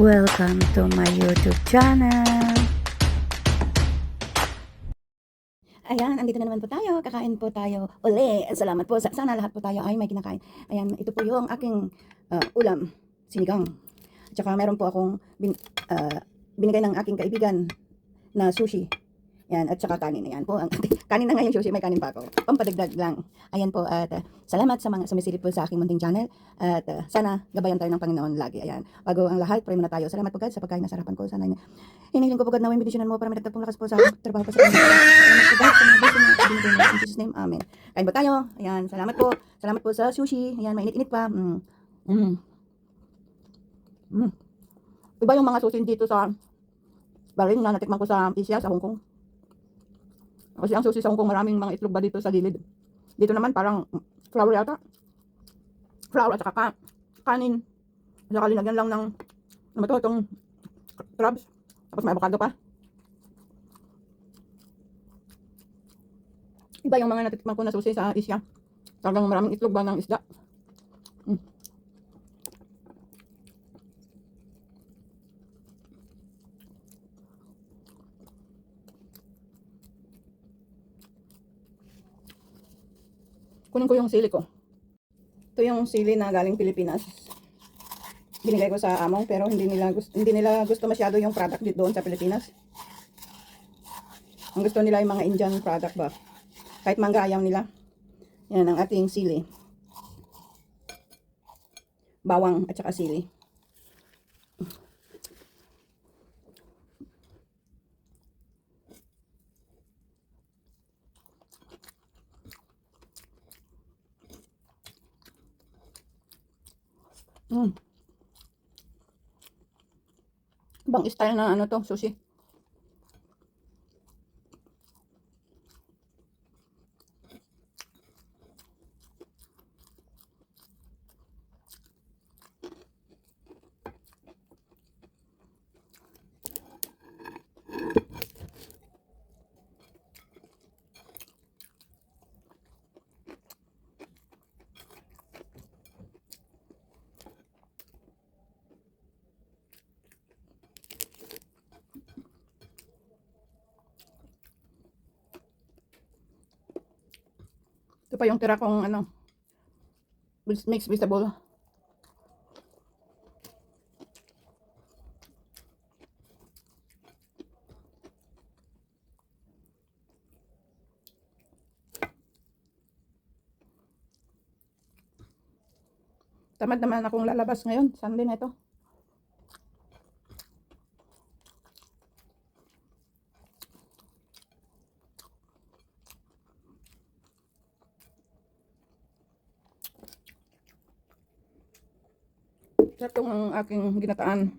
Welcome to my YouTube channel. Ayan, andito na naman po tayo. Kakain po tayo uli. Salamat po. Sa- Sana lahat po tayo ay may kinakain. Ayan, ito po yung aking ah, ulam, sinigang. Tsaka meron po akong bin, ah, binigay ng aking kaibigan na sushi. Ayan, at saka kanin. Ayan po. Ang, kanin na ngayon sushi, may kanin pa ako. Pampadagdag lang. Ayan po. At ah, salamat sa mga sumisilip po sa aking munting channel. At ah, sana gabayan tayo ng Panginoon lagi. Ayan. Bago ang lahat, pray muna tayo. Salamat po God sa pagkain na sarapan ko. Sana hinihiling ko po God na bendisyonan mo para may dagdag pong lakas po sa trabaho ko sa Panginoon. Salamat po God sa mga blessing na binigay mo. In Jesus name, Amen. Kain po tayo. Ayan, salamat po. Salamat po sa sushi. Ayan, mainit-init pa. Mm. Mm. Mm. Iba yung mga sushi dito sa Bahrain na natikman ko sa Asia, sa Hong Kong. Kasi ang sushi sa Hong Kong, maraming mga itlog ba dito sa gilid. Dito naman parang flour yata. Flour at saka ka, kanin. At saka linagyan lang ng ano to, itong crabs. Tapos may avocado pa. Iba yung mga natitikman ko na sushi sa Asia. Talagang maraming itlog ba ng isda. Kunin ko yung sili ko. Ito yung sili na galing Pilipinas. Binigay ko sa among pero hindi nila gusto, hindi nila gusto masyado yung product dito doon sa Pilipinas. Ang gusto nila yung mga Indian product ba. Kahit mangga ayaw nila. Yan ang ating sili. Bawang at saka sili. Mm. Ibang style na ano to, sushi. Pa yung tira kong ano, mixed vegetable. Tamad naman akong lalabas ngayon. Sunday na ito. Sarap tong ang aking ginataan.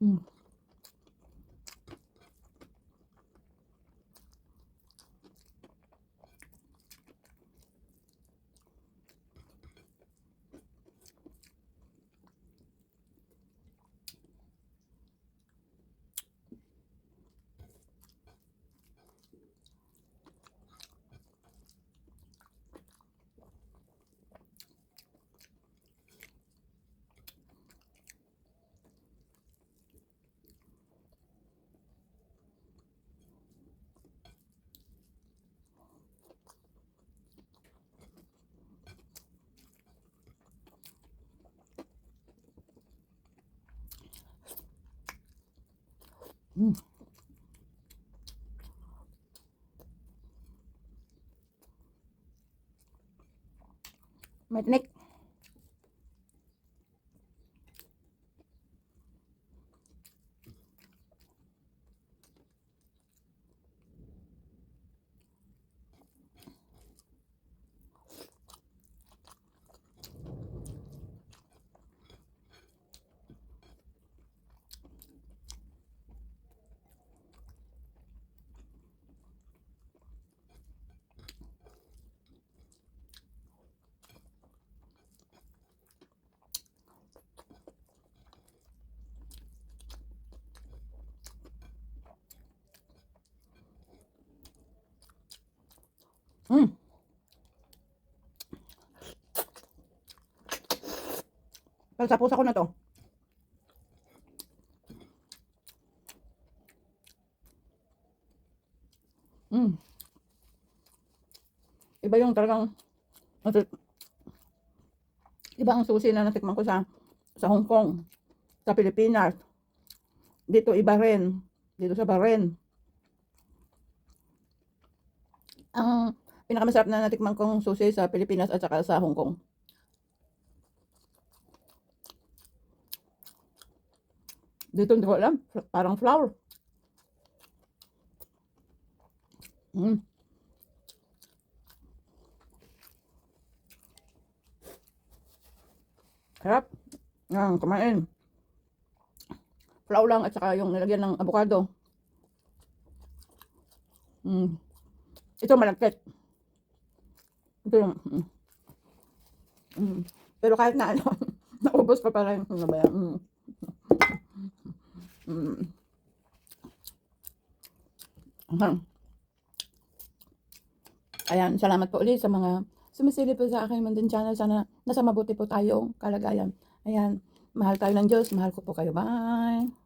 Mm. Mm. May tinik. Mm. Pagsapusa ko na to. Mm. Iba yung talagang iba ang susi na natikman ko sa sa Hong Kong, sa Pilipinas. Dito iba rin. Dito sa Bahrain. Ang pinakamasarap na natikman kong susi sa Pilipinas at saka sa Hong Kong. Dito hindi ko alam. Parang flour. Mm. Sarap. Yan, kumain. Flour lang at saka yung nilagyan ng avocado. Mm. Ito malagkit. Yung... Mm. Pero kahit na ano, naubos pa rin. Ano ba yan? Mm. Ayan, salamat po ulit sa mga sumisili po sa aking Mandan channel. Sana nasa mabuti po tayong kalagayan. Ayan, mahal tayo ng Diyos. Mahal ko po kayo. Bye!